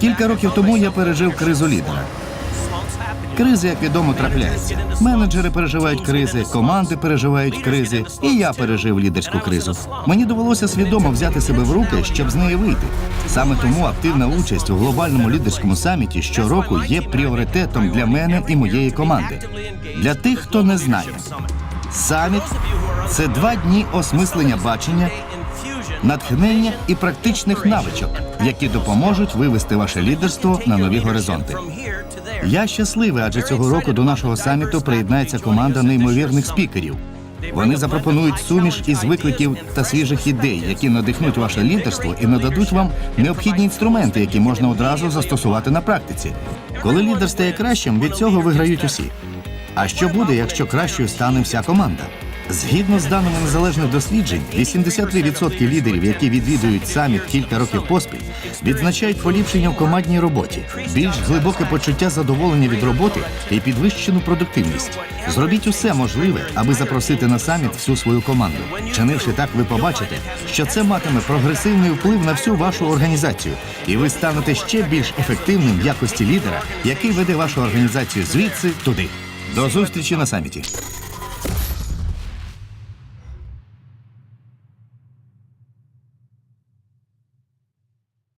Кілька років тому я пережив кризу лідера. Кризи, як відомо, трапляються. Менеджери переживають кризи, команди переживають кризи, і я пережив лідерську кризу. Мені довелося свідомо взяти себе в руки, щоб з неї вийти. Саме тому активна участь у глобальному лідерському саміті щороку є пріоритетом для мене і моєї команди. Для тих, хто не знає, саміт це два дні осмислення бачення, натхнення і практичних навичок, які допоможуть вивести ваше лідерство на нові горизонти. Я щасливий, адже цього року до нашого саміту приєднається команда неймовірних спікерів. Вони запропонують суміш із викликів та свіжих ідей, які надихнуть ваше лідерство і нададуть вам необхідні інструменти, які можна одразу застосувати на практиці. Коли лідер стає кращим, від цього виграють усі. А що буде, якщо кращою стане вся команда? Згідно з даними незалежних досліджень, 83% лідерів, які відвідують саміт кілька років поспіль, відзначають поліпшення в командній роботі, більш глибоке почуття задоволення від роботи і підвищену продуктивність. Зробіть усе можливе, аби запросити на саміт всю свою команду. Чинивши так, ви побачите, що це матиме прогресивний вплив на всю вашу організацію, і ви станете ще більш ефективним в якості лідера, який веде вашу організацію звідси туди. До зустрічі на саміті.